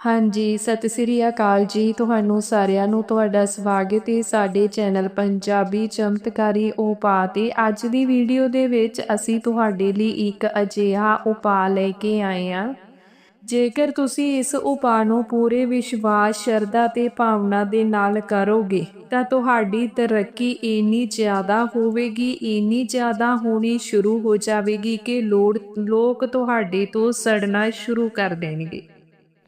ਹਾਂਜੀ, ਸਤਿ ਸ੍ਰੀ ਅਕਾਲ ਜੀ। ਤੁਹਾਨੂੰ ਸਾਰਿਆਂ ਨੂੰ ਤੁਹਾਡਾ ਸਵਾਗਤ ਹੈ ਸਾਡੇ ਚੈਨਲ ਪੰਜਾਬੀ ਚਮਤਕਾਰੀ ਉਪਾਅ ਤੇ। ਅੱਜ ਦੀ ਵੀਡੀਓ ਦੇ ਵਿੱਚ ਅਸੀਂ ਤੁਹਾਡੇ ਲਈ ਇੱਕ ਅਜਿਹਾ ਉਪਾਅ ਲੈ ਕੇ ਆਏ ਹਾਂ। ਜੇਕਰ ਤੁਸੀਂ ਇਸ ਉਪਾਅ ਨੂੰ ਪੂਰੇ ਵਿਸ਼ਵਾਸ, ਸ਼ਰਧਾ ਤੇ ਭਾਵਨਾ ਦੇ ਨਾਲ ਕਰੋਗੇ, ਤਾਂ ਤੁਹਾਡੀ ਤਰੱਕੀ ਇੰਨੀ ਜ਼ਿਆਦਾ ਹੋਵੇਗੀ, ਇੰਨੀ ਜ਼ਿਆਦਾ ਹੋਣੀ ਸ਼ੁਰੂ ਹੋ ਜਾਵੇਗੀ ਕਿ ਲੋੜ, ਲੋਕ ਤੁਹਾਡੇ ਤੋਂ ਸੜਨਾ ਸ਼ੁਰੂ ਕਰ ਦੇਣਗੇ।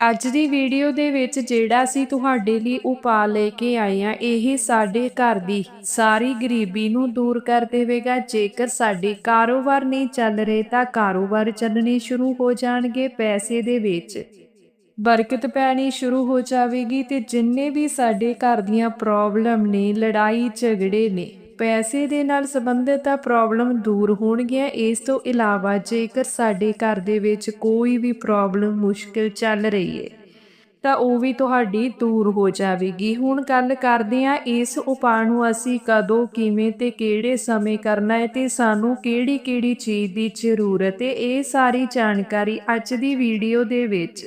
ਅੱਜ ਦੀ ਵੀਡੀਓ ਦੇ ਵਿੱਚ ਜਿਹੜਾ ਅਸੀਂ ਤੁਹਾਡੇ ਲਈ ਉਪਾਅ ਲੈ ਕੇ ਆਏ ਆ ਇਹ ਸਾਡੇ ਘਰ ਦੀ ਸਾਰੀ ਗਰੀਬੀ ਨੂੰ ਦੂਰ ਕਰ ਦੇਵੇਗਾ। ਜੇਕਰ ਸਾਡੇ ਕਾਰੋਬਾਰ ਨਹੀਂ ਚੱਲ ਰਹੇ ਤਾਂ ਕਾਰੋਬਾਰ ਚੱਲਣੇ ਸ਼ੁਰੂ ਹੋ ਜਾਣਗੇ ਪੈਸੇ ਦੇ ਵਿੱਚ। ਬਰਕਤ ਪੈਣੀ ਸ਼ੁਰੂ ਹੋ ਜਾਵੇਗੀ ਤੇ ਜਿੰਨੇ ਵੀ ਸਾਡੇ ਘਰ ਦੀਆਂ ਪ੍ਰੋਬਲਮ ਨੇ, ਲੜਾਈ ਝਗੜੇ ਨੇ ਪੈਸੇ ਦੇ ਨਾਲ ਸੰਬੰਧਿਤ ਆ ਪ੍ਰੋਬਲਮ ਦੂਰ ਹੋਣਗੀਆਂ। ਇਸ ਤੋਂ ਇਲਾਵਾ ਜੇਕਰ ਸਾਡੇ ਘਰ ਦੇ ਵਿੱਚ ਕੋਈ ਵੀ ਪ੍ਰੋਬਲਮ ਮੁਸ਼ਕਿਲ ਚੱਲ ਰਹੀ ਹੈ ਤਾਂ ਉਹ ਵੀ ਤੁਹਾਡੀ ਦੂਰ ਹੋ ਜਾਵੇਗੀ। ਹੁਣ ਗੱਲ ਕਰਦੇ ਆ ਇਸ ਉਪਾਅ ਨੂੰ ਅਸੀਂ ਕਦੋਂ, ਕਿਵੇਂ ਤੇ ਕਿਹੜੇ ਸਮੇਂ ਕਰਨਾ ਹੈ ਤੇ ਸਾਨੂੰ ਕਿਹੜੀ-ਕਿਹੜੀ ਚੀਜ਼ ਦੀ ਜ਼ਰੂਰਤ ਹੈ ਇਹ ਸਾਰੀ ਜਾਣਕਾਰੀ ਅੱਜ ਦੀ ਵੀਡੀਓ ਦੇ ਵਿੱਚ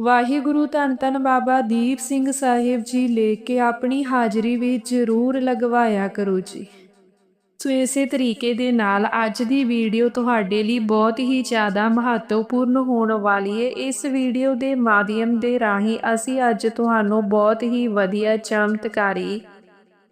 ਵਾਹਿਗੁਰੂ ਧੰਨ ਧੰਨ ਬਾਬਾ ਦੀਪ ਸਿੰਘ ਸਾਹਿਬ ਜੀ ਲੈ ਕੇ ਆਪਣੀ ਹਾਜ਼ਰੀ ਵੀ ਜ਼ਰੂਰ ਲਗਵਾਇਆ ਕਰੋ ਜੀ। ਸੋ ਇਸੇ ਤਰੀਕੇ ਦੇ ਨਾਲ ਅੱਜ ਦੀ ਵੀਡੀਓ ਤੁਹਾਡੇ ਲਈ ਬਹੁਤ ਹੀ ਜ਼ਿਆਦਾ ਮਹੱਤਵਪੂਰਨ ਹੋਣ ਵਾਲੀ ਹੈ ਇਸ ਵੀਡੀਓ ਦੇ ਮਾਧਿਅਮ ਦੇ ਰਾਹੀਂ ਅਸੀਂ ਅੱਜ ਤੁਹਾਨੂੰ ਬਹੁਤ ਹੀ ਵਧੀਆ ਚਮਤਕਾਰੀ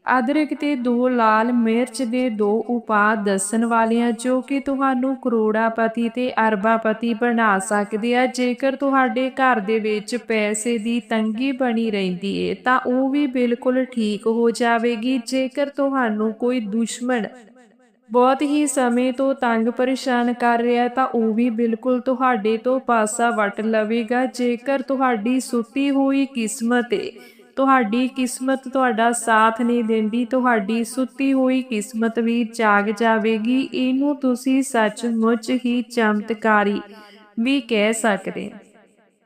ਅਦਰਕ ਤੇ ਦੋ, ਲਾਲ ਮਿਰਚ ਦੇ ਦੋ ਉਪਾਅ ਦੱਸਣ ਵਾਲਿਆਂ ਜੋ ਕਿ ਤੁਹਾਨੂੰ ਕਰੋੜਾਪਤੀ ਤੇ ਅਰਬਾਪਤੀ ਬਣਾ ਸਕਦੇ ਆ। ਜੇਕਰ ਤੁਹਾਡੇ ਘਰ ਦੇ ਵਿੱਚ ਪੈਸੇ ਦੀ ਤੰਗੀ ਬਣੀ ਰਹਿੰਦੀ ਏ, ਤਾਂ ਉਹ ਵੀ ਬਿਲਕੁਲ ਠੀਕ ਹੋ ਜਾਵੇਗੀ। ਜੇਕਰ ਤੁਹਾਨੂੰ ਕੋਈ ਦੁਸ਼ਮਣ ਬਹੁਤ ਹੀ ਸਮੇਂ ਤੋਂ ਤੰਗ ਪਰੇਸ਼ਾਨ ਕਰ ਰਿਹਾ, ਤਾਂ ਉਹ ਵੀ ਬਿਲਕੁਲ ਤੁਹਾਡੇ ਤੋਂ ਪਾਸਾ ਵਟ ਲਵੇਗਾ। ਜੇਕਰ ਤੁਹਾਡੀ ਸੁੱਤੀ ਹੋਈ ਕਿਸਮਤ ਏ ਤੁਹਾਡੀ ਕਿਸਮਤ ਤੁਹਾਡਾ ਸਾਥ ਨਹੀਂ ਦਿੰਦੀ, ਤੁਹਾਡੀ ਸੁੱਤੀ ਹੋਈ ਕਿਸਮਤ ਵੀ ਜਾਗ ਜਾਵੇਗੀ, ਇਹਨੂੰ ਤੁਸੀਂ ਸੱਚਮੁੱਚ ਹੀ ਚਮਤਕਾਰੀ ਵੀ ਕਹਿ ਸਕਦੇ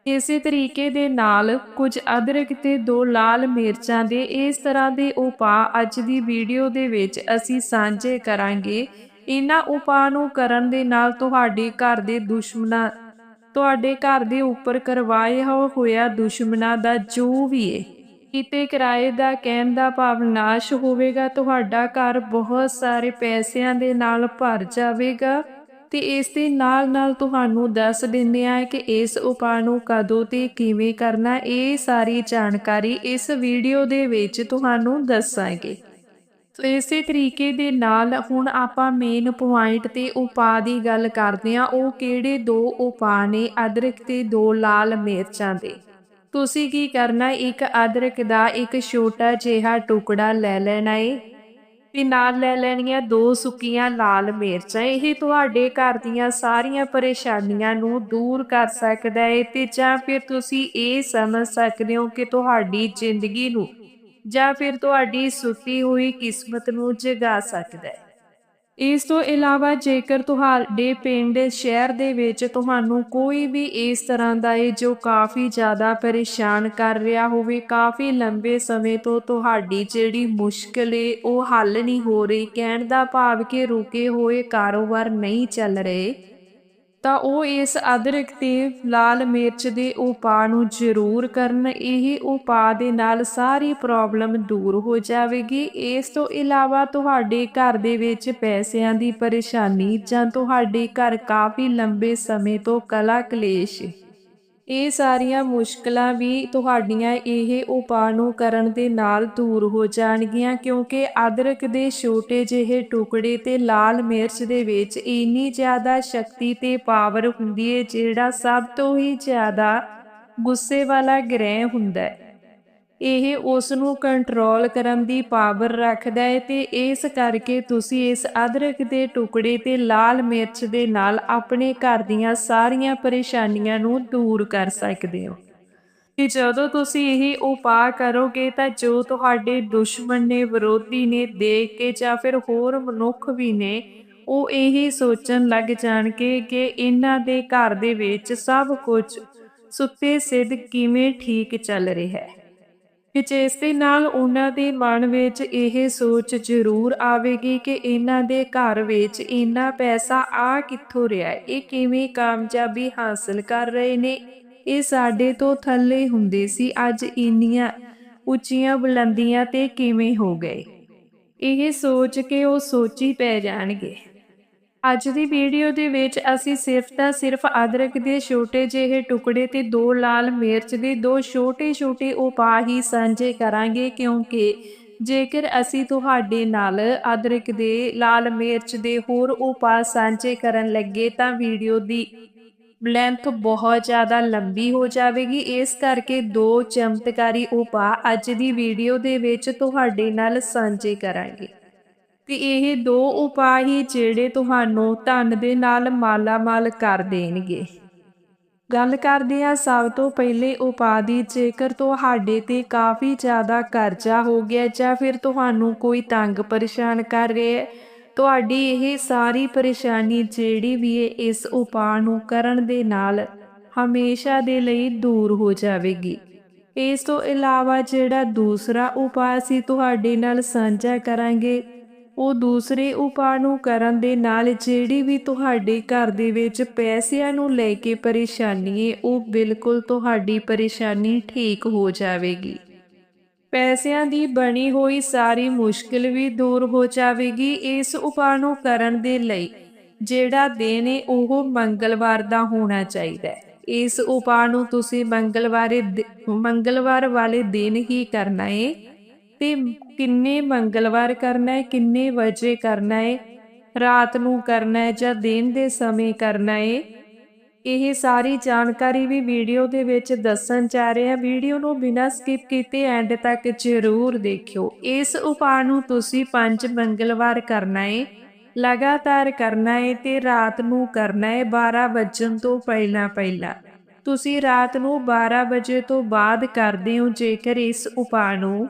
ਇਸੇ ਤਰੀਕੇ ਦੇ ਨਾਲ ਕੁਝ ਅਦਰਕ ਤੇ ਦੋ ਲਾਲ ਮਿਰਚਾਂ ਦੇ ਇਸ ਤਰ੍ਹਾਂ ਦੇ ਉਪਾਅ ਅੱਜ ਦੀ ਵੀਡੀਓ ਦੇ ਵਿੱਚ ਅਸੀਂ ਸਾਂਝੇ ਕਰਾਂਗੇ। ਇਹਨਾਂ ਉਪਾਅ ਨੂੰ ਕਰਨ ਦੇ ਨਾਲ ਤੁਹਾਡੇ ਘਰ ਦੇ ਦੁਸ਼ਮਣਾਂ, ਤੁਹਾਡੇ ਘਰ ਦੇ ਉੱਪਰ ਕਰਵਾਏ ਹੋਇਆ ਦੁਸ਼ਮਣਾਂ ਦਾ ਜੋ ਵੀ ਹੈ ਕੀਤੇ ਕਿਰਾਏ ਦਾ, ਕਹਿਣ ਦਾ ਭਾਵ ਨਾਸ਼ ਹੋਵੇਗਾ, ਤੁਹਾਡਾ ਘਰ ਬਹੁਤ ਸਾਰੇ ਪੈਸਿਆਂ ਦੇ ਨਾਲ ਭਰ ਜਾਵੇਗਾ। ਤੇ ਇਸ ਦੇ ਨਾਲ ਨਾਲ ਤੁਹਾਨੂੰ ਦੱਸ ਦਿੰਦੇ ਆ ਕਿ ਇਸ ਉਪਾਅ ਨੂੰ ਕਦੋਂ ਤੇ ਕਿਵੇਂ ਕਰਨਾ, ਇਹ ਸਾਰੀ ਜਾਣਕਾਰੀ ਇਸ ਵੀਡੀਓ ਦੇ ਵਿੱਚ ਤੁਹਾਨੂੰ ਦੱਸਾਂਗੇ। ਸੋ ਇਸੇ ਤਰੀਕੇ ਦੇ ਨਾਲ ਹੁਣ ਆਪਾਂ ਮੇਨ ਪੁਆਇੰਟ ਤੇ ਉਪਾਅ ਦੀ ਗੱਲ ਕਰਦੇ ਆ ਉਹ ਕਿਹੜੇ ਦੋ ਉਪਾਅ ਨੇ? ਅਦਰਕ ਤੇ ਦੋ ਲਾਲ ਮਿਰਚਾਂ ਦੇ। ਤੁਸੀਂ ਕੀ ਕਰਨਾ? ਇੱਕ ਅਦਰਕ ਦਾ ਇੱਕ ਛੋਟਾ ਜਿਹਾ ਟੁਕੜਾ ਲੈ ਲੈਣਾ ਏ। ਤੇ ਨਾਲ ਲੈ ਲੈਣੀਆਂ ਦੋ ਸੁੱਕੀਆਂ ਲਾਲ ਮਿਰਚਾਂ। ਇਹ ਤੁਹਾਡੇ ਘਰ ਦੀਆਂ ਸਾਰੀਆਂ ਪਰੇਸ਼ਾਨੀਆਂ ਨੂੰ ਦੂਰ ਕਰ ਸਕਦਾ ਹੈ ਤੇ ਜਾਂ ਫਿਰ ਤੁਸੀਂ ਇਹ ਸਮਝ ਸਕਦੇ ਹੋ ਕਿ ਤੁਹਾਡੀ ਜ਼ਿੰਦਗੀ ਨੂੰ ਜਾਂ ਫਿਰ ਤੁਹਾਡੀ ਸੁੱਤੀ ਹੋਈ ਕਿਸਮਤ ਨੂੰ ਜਗਾ ਸਕਦਾ ਹੈ ਇਸ ਤੋਂ ਇਲਾਵਾ ਜੇਕਰ ਤੁਹਾਡੇ ਪਿੰਡ ਸ਼ਹਿਰ ਦੇ ਵਿੱਚ ਤੁਹਾਨੂੰ ਕੋਈ ਵੀ ਇਸ ਤਰ੍ਹਾਂ ਦਾ ਹੈ ਜੋ ਕਾਫੀ ਜ਼ਿਆਦਾ ਪਰੇਸ਼ਾਨ ਕਰ ਰਿਹਾ ਹੋਵੇ, ਕਾਫੀ ਲੰਬੇ ਸਮੇਂ ਤੋਂ ਤੁਹਾਡੀ ਜਿਹੜੀ ਮੁਸ਼ਕਲ ਏ ਉਹ ਹੱਲ ਨਹੀਂ ਹੋ ਰਹੀ, ਕਹਿਣ ਦਾ ਭਾਵ ਕਿ ਰੁਕੇ ਹੋਏ ਕਾਰੋਬਾਰ ਨਹੀਂ ਚੱਲ ਰਹੇ। ਤਾਂ ਉਹ ਇਸ ਅਦਰਕ ਤੇ ਲਾਲ ਮਿਰਚ ਦੇ ਉਪਾਅ ਨੂੰ ਜ਼ਰੂਰ ਕਰਨ। ਇਹ ਉਪਾਅ ਦੇ ਨਾਲ ਸਾਰੀ ਪ੍ਰੋਬਲਮ ਦੂਰ ਹੋ ਜਾਵੇਗੀ। ਇਸ ਤੋਂ ਇਲਾਵਾ ਤੁਹਾਡੇ ਘਰ ਦੇ ਵਿੱਚ ਪੈਸਿਆਂ ਦੀ ਪਰੇਸ਼ਾਨੀ ਜਾਂ ਤੁਹਾਡੇ ਘਰ ਕਾਫੀ ਲੰਬੇ ਸਮੇਂ ਤੋਂ ਕਲਾ ਕਲੇਸ਼ ਇਹ ਸਾਰੀਆਂ ਮੁਸ਼ਕਲਾਂ ਵੀ ਤੁਹਾਡੀਆਂ ਇਹ ਉਪਾਅ ਨੂੰ ਕਰਨ ਦੇ ਨਾਲ ਦੂਰ ਹੋ ਜਾਣਗੀਆਂ, ਕਿਉਂਕਿ ਅਦਰਕ ਦੇ ਛੋਟੇ ਜਿਹੇ ਟੁਕੜੇ ਤੇ ਲਾਲ ਮਿਰਚ ਦੇ ਵਿੱਚ ਇੰਨੀ ਜ਼ਿਆਦਾ ਸ਼ਕਤੀ ਤੇ ਪਾਵਰ ਹੁੰਦੀ ਹੈ ਜਿਹੜਾ ਸਭ ਤੋਂ ਹੀ ਜ਼ਿਆਦਾ ਗੁੱਸੇ ਵਾਲਾ ਗ੍ਰਹਿ ਹੁੰਦਾ ਹੈ ਇਹ ਉਸ ਨੂੰ ਕੰਟਰੋਲ ਕਰਨ ਦੀ ਪਾਵਰ ਰੱਖਦਾ ਹੈ ਤੇ ਇਸ ਕਰਕੇ ਤੁਸੀਂ ਇਸ ਅਦਰਕ ਦੇ ਟੁਕੜੇ ਤੇ ਲਾਲ ਮਿਰਚ ਦੇ ਨਾਲ ਆਪਣੇ ਘਰ ਦੀਆਂ ਸਾਰੀਆਂ ਪਰੇਸ਼ਾਨੀਆਂ ਨੂੰ ਦੂਰ ਕਰ ਸਕਦੇ ਹੋ। ਕਿ ਜਦੋਂ ਤੁਸੀਂ ਇਹ ਉਪਾਅ ਕਰੋਗੇ ਤਾਂ ਜੋ ਤੁਹਾਡੇ ਦੁਸ਼ਮਣ ਨੇ, ਵਿਰੋਧੀ ਨੇ ਦੇਖ ਕੇ ਜਾਂ ਫਿਰ ਹੋਰ ਮਨੁੱਖ ਵੀ ਨੇ, ਉਹ ਇਹ ਸੋਚਣ ਲੱਗ ਜਾਣਗੇ ਕਿ ਇਹਨਾਂ ਦੇ ਘਰ ਦੇ ਵਿੱਚ ਸਭ ਕੁਝ ਸੁੱਤੇ ਸਿੱਧ ਕਿਵੇਂ ਠੀਕ ਚੱਲ ਰਿਹਾ ਹੈ। ਕਿ ਜਿਸ ਦੇ ਨਾਲ ਉਹਨਾਂ ਦੇ ਮਨ ਵਿੱਚ ਇਹ ਸੋਚ ਜ਼ਰੂਰ ਆਵੇਗੀ ਕਿ ਇਹਨਾਂ ਦੇ ਘਰ ਵਿੱਚ ਇੰਨਾ ਪੈਸਾ ਆ ਕਿੱਥੋਂ ਰਿਹਾ ਹੈ? ਇਹ ਕਿਵੇਂ ਕਾਮਯਾਬੀ ਹਾਸਲ ਕਰ ਰਹੇ ਨੇ? ਇਹ ਸਾਡੇ ਤੋਂ ਥੱਲੇ ਹੁੰਦੇ ਸੀ। ਅੱਜ ਇੰਨੀਆਂ ਉੱਚੀਆਂ ਬੁਲੰਦੀਆਂ ਤੇ ਕਿਵੇਂ ਹੋ ਗਏ? ਇਹ ਸੋਚ ਕੇ ਉਹ ਸੋਚੀ ਪੈ ਜਾਣਗੇ। ਅੱਜ ਦੀ ਵੀਡੀਓ ਦੇ ਵਿੱਚ ਅਸੀਂ ਸਿਰਫ ਤਾਂ ਸਿਰਫ ਅਦਰਕ ਦੇ ਛੋਟੇ ਜਿਹੇ ਟੁਕੜੇ ਤੇ ਦੋ ਲਾਲ ਮਿਰਚ ਦੇ ਦੋ ਛੋਟੇ-ਛੋਟੇ ਉਪਾਅ ਹੀ ਸਾਂਝੇ ਕਰਾਂਗੇ, ਕਿਉਂਕਿ ਜੇਕਰ ਅਸੀਂ ਤੁਹਾਡੇ ਨਾਲ ਅਦਰਕ ਦੇ ਲਾਲ ਮਿਰਚ ਦੇ ਹੋਰ ਉਪਾਅ ਸਾਂਝੇ ਕਰਨ ਲੱਗੇ ਤਾਂ ਵੀਡੀਓ ਦੀ ਲੈਂਥ ਬਹੁਤ ਜ਼ਿਆਦਾ ਲੰਬੀ ਹੋ ਜਾਵੇਗੀ। ਇਸ ਕਰਕੇ ਦੋ ਚਮਤਕਾਰੀ ਉਪਾਅ ਅੱਜ ਦੀ ਵੀਡੀਓ ਦੇ ਵਿੱਚ ਤੁਹਾਡੇ ਨਾਲ ਸਾਂਝੇ ਕਰਾਂਗੇ। ਤੇ ਇਹ ਦੋ ਉਪਾਅ ਹੀ ਜਿਹੜੇ ਤੁਹਾਨੂੰ ਧਨ ਦੇ ਨਾਲ ਮਾਲਾਮਾਲ ਕਰ ਦੇਣਗੇ। ਗੱਲ ਕਰਦੇ ਆ ਸਭ ਤੋਂ ਪਹਿਲੇ ਉਪਾਅ ਦੀ। ਜੇਕਰ ਤੁਹਾਡੇ ਤੇ ਕਾਫੀ ਜ਼ਿਆਦਾ ਕਰਜ਼ਾ ਹੋ ਗਿਆ ਜਾਂ ਫਿਰ ਤੁਹਾਨੂੰ ਕੋਈ ਤੰਗ ਪਰੇਸ਼ਾਨ ਕਰ ਰਿਹਾ ਹੈ, ਤੁਹਾਡੀ ਇਹ ਸਾਰੀ ਪਰੇਸ਼ਾਨੀ ਜਿਹੜੀ ਵੀ ਹੈ, ਇਸ ਉਪਾਅ ਨੂੰ ਕਰਨ ਦੇ ਨਾਲ ਹਮੇਸ਼ਾ ਦੇ ਲਈ ਦੂਰ ਹੋ ਜਾਵੇਗੀ। ਇਸ ਤੋਂ ਇਲਾਵਾ ਜਿਹੜਾ ਦੂਸਰਾ ਉਪਾਅ ਸੀ ਤੁਹਾਡੇ ਨਾਲ ਸਾਂਝਾ ਕਰਾਂਗੇ ਉਹ ਦੂਸਰੇ ਉਪਾਅ ਨੂੰ ਕਰਨ ਦੇ ਨਾਲ ਜਿਹੜੀ ਵੀ ਤੁਹਾਡੇ ਘਰ ਦੇ ਵਿੱਚ ਪੈਸਿਆਂ ਨੂੰ ਲੈ ਕੇ ਪਰੇਸ਼ਾਨੀ ਹੈ ਉਹ ਬਿਲਕੁਲ ਤੁਹਾਡੀ ਪਰੇਸ਼ਾਨੀ ਠੀਕ ਹੋ ਜਾਵੇਗੀ। ਪੈਸਿਆਂ ਦੀ ਬਣੀ ਹੋਈ ਸਾਰੀ ਮੁਸ਼ਕਿਲ ਵੀ ਦੂਰ ਹੋ ਜਾਵੇਗੀ ਇਸ ਉਪਾਅ ਨੂੰ ਕਰਨ ਦੇ ਲਈ। ਜਿਹੜਾ ਦਿਨ ਹੈ ਉਹ ਮੰਗਲਵਾਰ ਦਾ ਹੋਣਾ ਚਾਹੀਦਾ ਹੈ। ਇਸ ਉਪਾਅ ਨੂੰ ਤੁਸੀਂ ਮੰਗਲਵਾਰੇ ਮੰਗਲਵਾਰ ਵਾਲੇ ਦਿਨ ਹੀ ਕਰਨਾ ਹੈ ਤੇ ਕਿੰਨੇ ਮੰਗਲਵਾਰ ਕਰਨਾ ਹੈ, ਕਿੰਨੇ ਵਜੇ ਕਰਨਾ ਹੈ, ਰਾਤ ਨੂੰ ਕਰਨਾ ਹੈ ਜਾਂ ਦਿਨ ਦੇ ਸਮੇਂ ਕਰਨਾ ਹੈ, ਇਹ ਸਾਰੀ ਜਾਣਕਾਰੀ ਵੀ ਵੀਡੀਓ ਦੇ ਵਿੱਚ ਦੱਸਣ ਜਾ ਰਹੇ ਹਾਂ। ਵੀਡੀਓ ਨੂੰ ਬਿਨਾਂ ਸਕਿਪ ਕੀਤੇ ਐਂਡ ਤੱਕ ਜ਼ਰੂਰ ਦੇਖਿਓ। ਇਸ ਉਪਾਅ ਨੂੰ ਤੁਸੀਂ ਪੰਜ ਮੰਗਲਵਾਰ ਕਰਨਾ ਹੈ, ਲਗਾਤਾਰ ਕਰਨਾ ਹੈ ਤੇ ਰਾਤ ਨੂੰ ਕਰਨਾ ਹੈ 12 ਵਜਣ ਤੋਂ ਪਹਿਲਾਂ ਪਹਿਲਾਂ। ਤੁਸੀਂ ਰਾਤ ਨੂੰ 12 ਵਜੇ ਤੋਂ ਬਾਅਦ ਕਰਦੇ ਹੋ ਜੇਕਰ ਇਸ ਉਪਾਅ ਨੂੰ।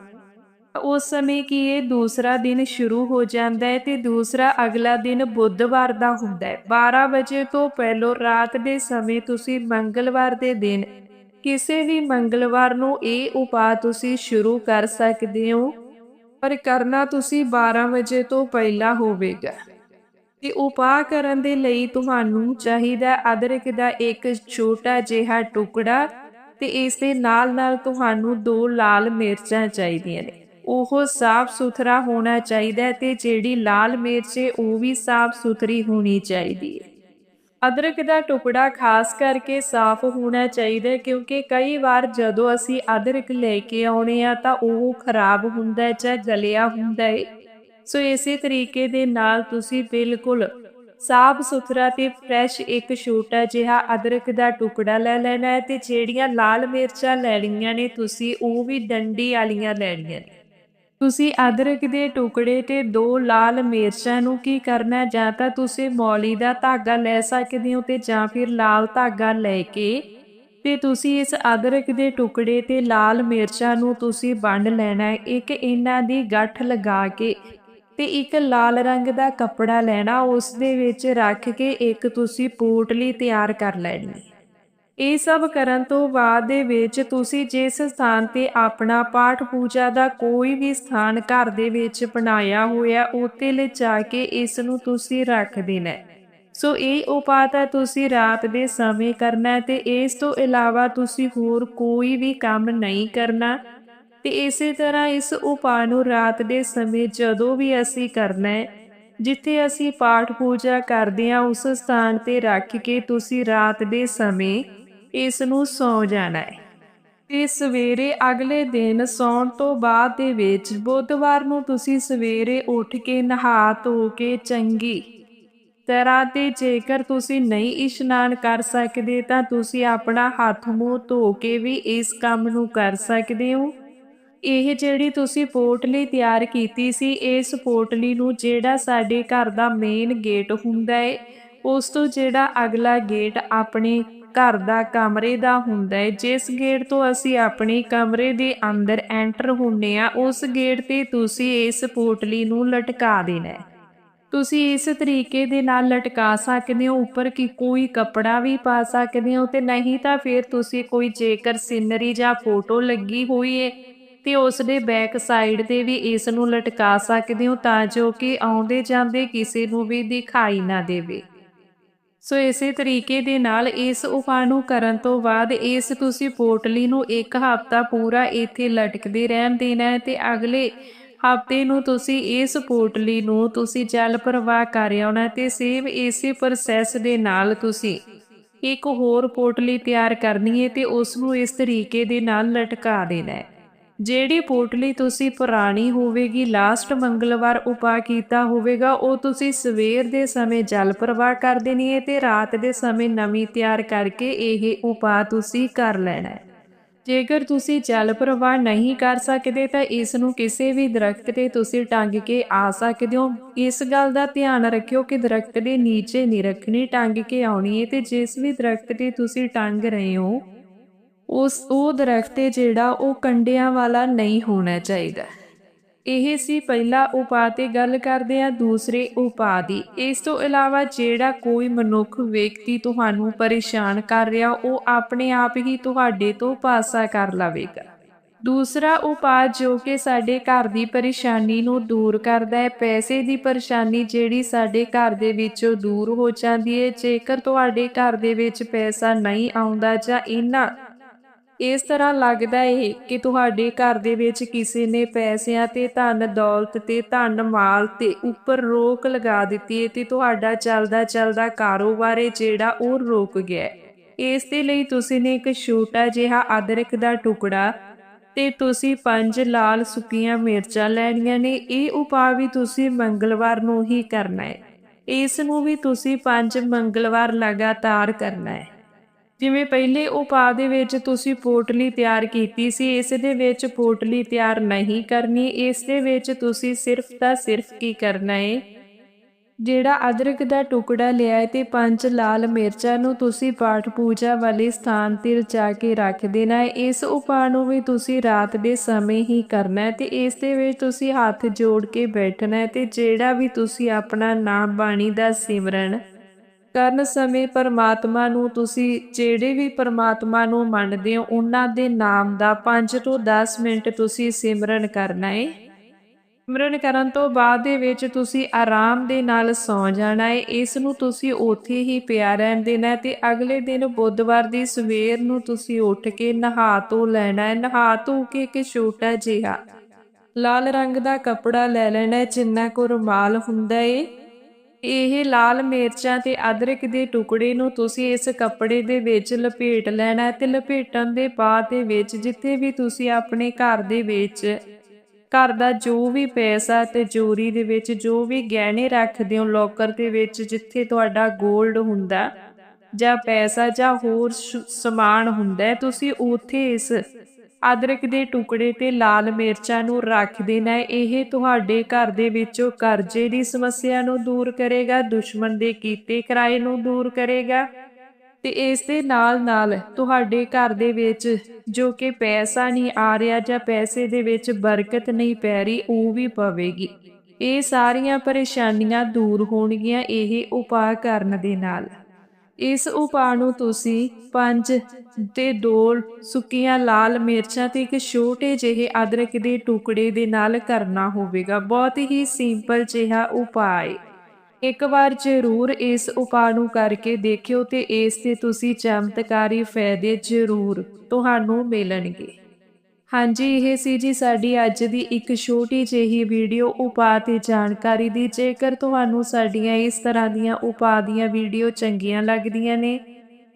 ਉਸ ਸਮੇਂ ਕੀ ਇਹ ਦੂਸਰਾ ਦਿਨ ਸ਼ੁਰੂ ਹੋ ਜਾਂਦਾ ਹੈ ਤੇ ਦੂਸਰਾ ਅਗਲਾ ਦਿਨ ਬੁੱਧਵਾਰ ਦਾ ਹੁੰਦਾ ਹੈ। 12 ਵਜੇ ਤੋਂ ਪਹਿਲਾਂ ਰਾਤ ਦੇ ਸਮੇਂ ਤੁਸੀਂ ਮੰਗਲਵਾਰ ਦੇ ਦਿਨ ਕਿਸੇ ਵੀ ਮੰਗਲਵਾਰ ਨੂੰ ਇਹ ਉਪਾਅ ਤੁਸੀਂ ਸ਼ੁਰੂ ਕਰ ਸਕਦੇ ਹੋ, ਪਰ ਕਰਨਾ ਤੁਸੀਂ 12 ਵਜੇ ਤੋਂ ਪਹਿਲਾਂ ਹੋਵੇਗਾ। ਤੇ ਉਪਾਅ ਕਰਨ ਦੇ ਲਈ ਤੁਹਾਨੂੰ ਚਾਹੀਦਾ ਅਦਰਕ ਦਾ ਇੱਕ ਛੋਟਾ ਜਿਹਾ ਟੁਕੜਾ ਤੇ ਇਸ ਦੇ ਨਾਲ ਨਾਲ ਤੁਹਾਨੂੰ ਦੋ ਲਾਲ ਮਿਰਚਾਂ ਚਾਹੀਦੀਆਂ ਨੇ। ਉਹ ਸਾਫ਼ ਸੁਥਰਾ ਹੋਣਾ ਚਾਹੀਦਾ ਹੈ ਤੇ ਜਿਹੜੀ ਲਾਲ ਮਿਰਚ ਹੈ, ਉਹ ਵੀ ਸਾਫ਼ ਸੁਥਰੀ ਹੋਣੀ ਚਾਹੀਦੀ ਹੈ। ਅਦਰਕ ਦਾ ਟੁਕੜਾ ਖਾਸ ਕਰਕੇ ਸਾਫ਼ ਹੋਣਾ ਚਾਹੀਦਾ ਕਿਉਂਕਿ ਕਈ ਵਾਰ ਜਦੋਂ ਅਸੀਂ ਅਦਰਕ ਲੈ ਕੇ ਆਉਣੇ ਆ ਤਾਂ ਉਹ ਖਰਾਬ ਹੁੰਦਾ ਹੈ ਜਾਂ ਗਲਿਆ ਹੁੰਦਾ ਹੈ। ਸੋ ਇਸੇ ਤਰੀਕੇ ਦੇ ਨਾਲ ਤੁਸੀਂ ਬਿਲਕੁਲ ਸਾਫ਼ ਸੁਥਰਾ ਤੇ ਫਰੈਸ਼ ਇੱਕ ਛੋਟਾ ਜਿਹਾ ਅਦਰਕ ਦਾ ਟੁਕੜਾ ਲੈ ਲੈਣਾ ਹੈ ਤੇ ਜਿਹੜੀਆਂ ਲਾਲ ਮਿਰਚਾਂ ਲੈਣੀਆਂ ਨੇ ਤੁਸੀਂ ਉਹ ਵੀ ਡੰਡੀ ਵਾਲੀਆਂ ਲੈਣੀਆਂ ਨੇ। ਤੁਸੀਂ ਅਦਰਕ ਦੇ ਟੁਕੜੇ ਤੇ ਦੋ ਲਾਲ ਮਿਰਚਾਂ ਨੂੰ ਕੀ ਕਰਨਾ ਜਾਂ ਤਾਂ ਤੁਸੀਂ ਮੌਲੀ ਦਾ ਧਾਗਾ ਲੈ ਸਕਦੇ ਹੋ ਤੇ ਜਾਂ ਫਿਰ ਲਾਲ ਧਾਗਾ ਲੈ ਕੇ ਤੇ ਤੁਸੀਂ ਇਸ ਅਦਰਕ ਦੇ ਟੁਕੜੇ ਤੇ ਲਾਲ ਮਿਰਚਾਂ ਨੂੰ ਤੁਸੀਂ ਵੰਡ ਲੈਣਾ ਹੈ। ਇੱਕ ਇਹਨਾਂ ਦੀ ਗੱਠ ਲਗਾ ਕੇ ਤੇ ਇੱਕ ਲਾਲ ਰੰਗ ਦਾ ਕੱਪੜਾ ਲੈਣਾ, ਉਸ ਦੇ ਵਿੱਚ ਰੱਖ ਕੇ ਇੱਕ ਤੁਸੀਂ ਪੋਟਲੀ ਤਿਆਰ ਕਰ ਲੈਣੀ। ਇਹ ਸਭ ਕਰਨ ਤੋਂ ਬਾਅਦ ਦੇ ਵਿੱਚ ਤੁਸੀਂ ਜਿਸ ਸਥਾਨ ਤੇ ਆਪਣਾ ਪਾਠ ਪੂਜਾ ਦਾ ਕੋਈ ਵੀ ਸਥਾਨ ਘਰ ਦੇ ਵਿੱਚ ਬਣਾਇਆ ਹੋਇਆ ਉੱਤੇ ਲਿਜਾ ਕੇ ਇਸ ਨੂੰ ਤੁਸੀਂ ਰੱਖ ਦੇਣਾ ਸੋ ਇਹ ਉਪਾਅ ਤਾਂ ਤੁਸੀਂ ਰਾਤ ਦੇ ਸਮੇਂ ਕਰਨਾ ਤੇ ਇਸ ਤੋਂ ਇਲਾਵਾ ਤੁਸੀਂ ਹੋਰ ਕੋਈ ਵੀ ਕੰਮ ਨਹੀਂ ਕਰਨਾ। ਤੇ ਇਸੇ ਤਰ੍ਹਾਂ ਇਸ ਉਪਾਅ ਨੂੰ ਰਾਤ ਦੇ ਸਮੇਂ ਜਦੋਂ ਵੀ ਅਸੀਂ ਕਰਨਾ ਹੈ, ਜਿੱਥੇ ਅਸੀਂ ਪਾਠ ਪੂਜਾ ਕਰਦੇ ਹਾਂ, ਉਸ ਸਥਾਨ ਤੇ ਰੱਖ ਕੇ ਤੁਸੀਂ ਰਾਤ ਦੇ ਸਮੇਂ ਇਸ ਨੂੰ ਸੌ ਜਾਣਾ ਹੈ। ਤੇ ਸਵੇਰੇ ਅਗਲੇ ਦਿਨ ਸੌਣ ਤੋਂ ਬਾਅਦ ਦੇ ਵਿੱਚ ਬੁੱਧਵਾਰ ਨੂੰ ਤੁਸੀਂ ਸਵੇਰੇ ਉੱਠ ਕੇ ਨਹਾ ਧੋ ਕੇ ਚੰਗੀ ਤਰ੍ਹਾਂ ਤੇ ਜੇਕਰ ਤੁਸੀਂ ਨਹੀਂ ਇਸ਼ਨਾਨ ਕਰ ਸਕਦੇ ਤਾਂ ਤੁਸੀਂ ਆਪਣਾ ਹੱਥ ਮੂੰਹ ਧੋ ਕੇ ਵੀ ਇਸ ਕੰਮ ਨੂੰ ਕਰ ਸਕਦੇ ਹੋ। ਇਹ ਜਿਹੜੀ ਤੁਸੀਂ ਪੋਟਲੀ ਤਿਆਰ ਕੀਤੀ ਸੀ, ਇਸ ਪੋਟਲੀ ਨੂੰ ਜਿਹੜਾ ਸਾਡੇ ਘਰ ਦਾ ਮੇਨ ਗੇਟ ਹੁੰਦਾ ਹੈ, ਉਸ ਤੋਂ ਜਿਹੜਾ ਅਗਲਾ ਗੇਟ ਆਪਣੇ ਘਰ ਦਾ ਕਮਰੇ ਦਾ ਹੁੰਦਾ ਹੈ। ਜਿਸ ਗੇਟ ਤੋਂ ਅਸੀਂ ਆਪਣੇ ਕਮਰੇ ਦੇ ਅੰਦਰ ਐਂਟਰ ਹੁੰਨੇ ਆ ਉਸ ਗੇਟ ਤੇ ਤੁਸੀਂ ਇਸ ਪੋਟਲੀ ਨੂੰ ਲਟਕਾ ਦੇਣਾ ਤੁਸੀਂ ਇਸ ਤਰੀਕੇ ਦੇ ਨਾਲ ਲਟਕਾ ਸਕਦੇ ਹੋ। ਉੱਪਰ ਕੀ ਕੋਈ ਕੱਪੜਾ ਵੀ ਪਾ ਸਕਦੇ ਹੋ ਤੇ ਨਹੀਂ ਤਾਂ ਫਿਰ ਤੁਸੀਂ ਕੋਈ ਜੇਕਰ ਸਿਨਰੀ ਜਾਂ ਫੋਟੋ ਲੱਗੀ ਹੋਈ ਹੈ ਤੇ ਉਸ ਦੇ ਬੈਕ ਸਾਈਡ ਤੇ ਵੀ ਇਸ ਨੂੰ ਲਟਕਾ ਸਕਦੇ ਹੋ ਤਾਂ ਜੋ ਕਿ ਆਉਂਦੇ ਜਾਂਦੇ ਕਿਸੇ ਨੂੰ ਵੀ ਦਿਖਾਈ ਨਾ ਦੇਵੇ। ਸੋ ਇਸੇ ਤਰੀਕੇ ਦੇ ਨਾਲ ਇਸ ਉਪਾਅ ਨੂੰ ਕਰਨ ਤੋਂ ਬਾਅਦ ਇਸ ਤੁਸੀਂ ਪੋਟਲੀ ਨੂੰ ਇੱਕ ਹਫ਼ਤਾ ਪੂਰਾ ਇੱਥੇ ਲਟਕਦੇ ਰਹਿਣ ਦੇਣਾ ਹੈ ਤੇ ਅਗਲੇ ਹਫ਼ਤੇ ਨੂੰ ਤੁਸੀਂ ਇਸ ਪੋਟਲੀ ਨੂੰ ਤੁਸੀਂ ਜਲ ਪ੍ਰਵਾਹ ਕਰ ਆਉਣਾ ਤੇ ਸੇਮ ਇਸੇ ਪ੍ਰੋਸੈਸ ਦੇ ਨਾਲ ਤੁਸੀਂ ਇੱਕ ਹੋਰ ਪੋਟਲੀ ਤਿਆਰ ਕਰਨੀ ਹੈ ਤੇ ਉਸ ਨੂੰ ਇਸ ਤਰੀਕੇ ਦੇ ਨਾਲ ਲਟਕਾ ਦੇਣਾ ਹੈ। ਜਿਹੜੀ ਪੋਟਲੀ ਤੁਸੀਂ ਪੁਰਾਣੀ ਹੋਵੇਗੀ ਲਾਸਟ ਮੰਗਲਵਾਰ ਉਪਾਅ ਕੀਤਾ ਹੋਵੇਗਾ, ਉਹ ਤੁਸੀਂ ਸਵੇਰ ਦੇ ਸਮੇਂ ਜਲ ਪ੍ਰਵਾਹ ਕਰ ਦੇਣੀ ਹੈ ਤੇ ਰਾਤ ਦੇ ਸਮੇਂ ਨਵੀਂ ਤਿਆਰ ਕਰਕੇ ਇਹ ਉਪਾਅ ਤੁਸੀਂ ਕਰ ਲੈਣਾ ਹੈ। ਜੇਕਰ ਤੁਸੀਂ ਜਲ ਪ੍ਰਵਾਹ ਨਹੀਂ ਕਰ ਸਕਦੇ ਤਾਂ ਇਸ ਨੂੰ ਕਿਸੇ ਵੀ ਦਰਖਤ ਤੇ ਤੁਸੀਂ ਟੰਗ ਕੇ ਆ ਸਕਦੇ ਹੋ। ਇਸ ਗੱਲ ਦਾ ਧਿਆਨ ਰੱਖਿਓ ਕਿ ਦਰਖਤ ਦੇ ਨੀਚੇ ਨਹੀਂ ਰੱਖਣੀ, ਟੰਗ ਕੇ ਆਉਣੀ ਹੈ ਤੇ ਜਿਸ ਵੀ ਦਰਖਤ ਤੇ ਤੁਸੀਂ ਟੰਗ ਰਹੇ ਹੋ ਉਸ ਉਹ ਦਰਖਤ ਜਿਹੜਾ ਉਹ ਕੰਡਿਆਂ ਵਾਲਾ ਨਹੀਂ ਹੋਣਾ ਚਾਹੀਦਾ। ਇਹ ਸੀ ਪਹਿਲਾ ਉਪਾਅ ਤੇ ਗੱਲ ਕਰਦੇ ਆ ਦੂਸਰੇ ਉਪਾਅ ਦੀ। ਇਸ ਤੋਂ ਇਲਾਵਾ ਜਿਹੜਾ ਕੋਈ ਮਨੁੱਖ ਵਿਅਕਤੀ ਤੁਹਾਨੂੰ ਪਰੇਸ਼ਾਨ ਕਰ ਰਿਹਾ, ਉਹ ਆਪਣੇ ਆਪ ਹੀ ਤੁਹਾਡੇ ਤੋਂ ਪਾਸਾ ਕਰ ਲਵੇਗਾ। ਦੂਸਰਾ ਉਪਾਅ ਜੋ ਕਿ ਸਾਡੇ ਘਰ ਦੀ ਪਰੇਸ਼ਾਨੀ ਨੂੰ ਦੂਰ ਕਰਦਾ ਹੈ, ਪੈਸੇ ਦੀ ਪਰੇਸ਼ਾਨੀ ਜਿਹੜੀ ਸਾਡੇ ਘਰ ਦੇ ਵਿੱਚੋਂ ਦੂਰ ਹੋ ਜਾਂਦੀ ਹੈ। ਜੇਕਰ ਤੁਹਾਡੇ ਘਰ ਦੇ ਵਿੱਚ ਪੈਸਾ ਨਹੀਂ ਆਉਂਦਾ ਜਾਂ ਇਹਨਾਂ ਇਸ ਤਰ੍ਹਾਂ ਲੱਗਦਾ ਹੈ ਕਿ ਤੁਹਾਡੇ ਘਰ ਦੇ ਵਿੱਚ ਕਿਸੇ ਨੇ ਪੈਸਿਆਂ ਤੇ ਧਨ ਦੌਲਤ ਤੇ ਧਨ ਮਾਲ ਤੇ ਉੱਪਰ ਰੋਕ ਲਗਾ ਦਿੱਤੀ ਹੈ ਤੇ ਤੁਹਾਡਾ ਚੱਲਦਾ ਚੱਲਦਾ ਕਾਰੋਬਾਰ ਹੈ ਜਿਹੜਾ ਉਹ ਰੋਕ ਗਿਆ ਇਸ ਦੇ ਲਈ ਤੁਸੀਂ ਨੇ ਇੱਕ ਛੋਟਾ ਜਿਹਾ ਅਦਰਕ ਦਾ ਟੁਕੜਾ ਤੇ ਤੁਸੀਂ ਪੰਜ ਲਾਲ ਸੁੱਕੀਆਂ ਮਿਰਚਾਂ ਲੈਣੀਆਂ ਨੇ। ਇਹ ਉਪਾਅ ਵੀ ਤੁਸੀਂ ਮੰਗਲਵਾਰ ਨੂੰ ਹੀ ਕਰਨਾ ਹੈ ਇਸ ਨੂੰ ਵੀ ਤੁਸੀਂ ਪੰਜ ਮੰਗਲਵਾਰ ਲਗਾਤਾਰ ਕਰਨਾ ਹੈ ਜਿਵੇਂ ਪਹਿਲੇ ਉਪਾਅ ਦੇ ਵਿੱਚ ਤੁਸੀਂ ਪੋਟਲੀ ਤਿਆਰ ਕੀਤੀ ਸੀ, ਇਸ ਦੇ ਵਿੱਚ ਪੋਟਲੀ ਤਿਆਰ ਨਹੀਂ ਕਰਨੀ, ਇਸ ਦੇ ਵਿੱਚ ਤੁਸੀਂ ਸਿਰਫ ਤਾਂ ਸਿਰਫ ਕੀ ਕਰਨਾ ਹੈ ਜਿਹੜਾ ਅਦਰਕ ਦਾ ਟੁਕੜਾ ਲਿਆ ਹੈ ਤੇ ਪੰਜ ਲਾਲ ਮਿਰਚਾਂ ਨੂੰ ਤੁਸੀਂ ਪਾਠ ਪੂਜਾ ਵਾਲੇ ਸਥਾਨ ਤੇ ਰਚਾ ਕੇ ਰੱਖ ਦੇਣਾ ਹੈ ਇਸ ਉਪਾਅ ਨੂੰ ਵੀ ਤੁਸੀਂ ਰਾਤ ਦੇ ਸਮੇਂ ਹੀ ਕਰਨਾ ਹੈ ਤੇ ਇਸ ਦੇ ਵਿੱਚ ਤੁਸੀਂ ਹੱਥ ਜੋੜ ਕੇ ਬੈਠਣਾ ਹੈ ਤੇ ਜਿਹੜਾ ਵੀ ਤੁਸੀਂ ਆਪਣਾ ਨਾਮ ਬਾਣੀ ਦਾ ਸਿਮਰਨ ਕਰਨ ਸਮੇਂ ਪਰਮਾਤਮਾ ਨੂੰ ਤੁਸੀਂ ਜਿਹੜੇ ਵੀ ਪਰਮਾਤਮਾ ਨੂੰ ਮੰਨਦੇ ਹੋ, ਉਹਨਾਂ ਦੇ ਨਾਮ ਦਾ 5 ਤੋਂ 10 ਮਿੰਟ ਤੁਸੀਂ ਸਿਮਰਨ ਕਰਨਾ ਹੈ ਸਿਮਰਨ ਕਰਨ ਤੋਂ ਬਾਅਦ ਦੇ ਵਿੱਚ ਤੁਸੀਂ ਆਰਾਮ ਦੇ ਨਾਲ ਸੌ ਜਾਣਾ ਹੈ ਇਸ ਨੂੰ ਤੁਸੀਂ ਉੱਥੇ ਹੀ ਪਿਆ ਰਹਿਣ ਦੇਣਾ ਤੇ ਅਗਲੇ ਦਿਨ ਬੁੱਧਵਾਰ ਦੀ ਸਵੇਰ ਨੂੰ ਤੁਸੀਂ ਉੱਠ ਕੇ ਨਹਾ ਧੋ ਲੈਣਾ ਹੈ ਨਹਾ ਧੋ ਕੇ ਇੱਕ ਛੋਟਾ ਜਿਹਾ ਲਾਲ ਰੰਗ ਦਾ ਕੱਪੜਾ ਲੈ ਲੈਣਾ ਜਿੰਨਾ ਕੋ ਰੁਮਾਲ ਹੁੰਦਾ ਏ। ਇਹ ਲਾਲ ਮਿਰਚਾਂ ਤੇ ਅਦਰਕ ਦੇ ਟੁਕੜੇ ਨੂੰ ਤੁਸੀਂ ਇਸ ਕੱਪੜੇ ਦੇ ਵਿੱਚ ਲਪੇਟ ਲੈਣਾ ਤੇ ਲਪੇਟਣ ਦੇ ਬਾਅਦ ਦੇ ਵਿੱਚ ਜਿੱਥੇ ਵੀ ਤੁਸੀਂ ਆਪਣੇ ਘਰ ਦੇ ਵਿੱਚ ਘਰ ਦਾ ਜੋ ਵੀ ਪੈਸਾ ਤੇ ਚੋਰੀ ਦੇ ਵਿੱਚ ਜੋ ਵੀ ਗਹਿਣੇ ਰੱਖਦੇ ਹੋ ਲੋਕਰ ਦੇ ਵਿੱਚ ਜਿੱਥੇ ਤੁਹਾਡਾ 골ਡ ਹੁੰਦਾ ਜਾਂ ਪੈਸਾ ਜਾਂ ਹੋਰ ਸਮਾਨ ਹੁੰਦਾ ਤੁਸੀਂ ਉੱਥੇ ਇਸ ਅਦਰਕ ਦੇ ਟੁਕੜੇ ਤੇ ਲਾਲ ਮਿਰਚਾਂ ਨੂੰ ਰੱਖ ਦੇਣਾ ਇਹ ਤੁਹਾਡੇ ਘਰ ਦੇ ਵਿੱਚੋਂ ਕਰਜ਼ੇ ਦੀ ਸਮੱਸਿਆ ਨੂੰ ਦੂਰ ਕਰੇਗਾ, ਦੁਸ਼ਮਣ ਦੇ ਕੀਤੇ ਕਿਰਾਏ ਨੂੰ ਦੂਰ ਕਰੇਗਾ ਤੇ ਇਸ ਦੇ ਨਾਲ ਨਾਲ ਤੁਹਾਡੇ ਘਰ ਦੇ ਵਿੱਚ ਜੋ ਕਿ ਪੈਸਾ ਨਹੀਂ ਆ ਰਿਹਾ ਜਾਂ ਪੈਸੇ ਦੇ ਵਿੱਚ ਬਰਕਤ ਨਹੀਂ ਪੈ ਰਹੀ, ਉਹ ਵੀ ਪਵੇਗੀ। ਇਹ ਸਾਰੀਆਂ ਪਰੇਸ਼ਾਨੀਆਂ ਦੂਰ ਹੋਣਗੀਆਂ, ਇਹ ਉਪਾਅ ਕਰਨ ਦੇ ਨਾਲ। ਇਸ ਉਪਾਅ ਨੂੰ ਤੁਸੀਂ ਪੰਜ ਤੇ ਦੋ ਸੁੱਕੀਆਂ ਲਾਲ ਮਿਰਚਾਂ ਤੇ ਇੱਕ ਛੋਟੇ ਜਿਹੇ ਅਦਰਕ ਦੇ ਟੁਕੜੇ ਦੇ ਨਾਲ ਕਰਨਾ ਹੋਵੇਗਾ। ਬਹੁਤ ਹੀ ਸਿੰਪਲ ਜਿਹਾ ਉਪਾਅ ਇੱਕ ਵਾਰ ਜ਼ਰੂਰ ਇਸ ਉਪਾਅ ਨੂੰ ਕਰਕੇ ਦੇਖਿਓ ਤੇ ਇਸ ਤੇ ਤੁਸੀਂ ਚਮਤਕਾਰੀ ਫਾਇਦੇ ਜ਼ਰੂਰ ਤੁਹਾਨੂੰ ਮਿਲਣਗੇ। ਹਾਂਜੀ, ਇਹ ਸੀ ਜੀ ਸਾਡੀ ਅੱਜ ਦੀ ਇੱਕ ਛੋਟੀ ਜਿਹੀ ਵੀਡੀਓ ਉਪਾਅ ਤੇ ਜਾਣਕਾਰੀ ਦੀ। ਜੇਕਰ ਤੁਹਾਨੂੰ ਸਾਡੀਆਂ ਇਸ ਤਰ੍ਹਾਂ ਦੀਆਂ ਉਪਾਅ ਦੀਆਂ ਵੀਡੀਓ ਚੰਗੀਆਂ ਲੱਗਦੀਆਂ ਨੇ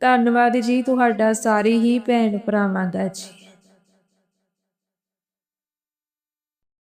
ਧੰਨਵਾਦ ਜੀ ਤੁਹਾਡਾ ਸਾਰੇ ਹੀ ਭੈਣ ਭਰਾਵਾਂ ਦਾ ਜੀ।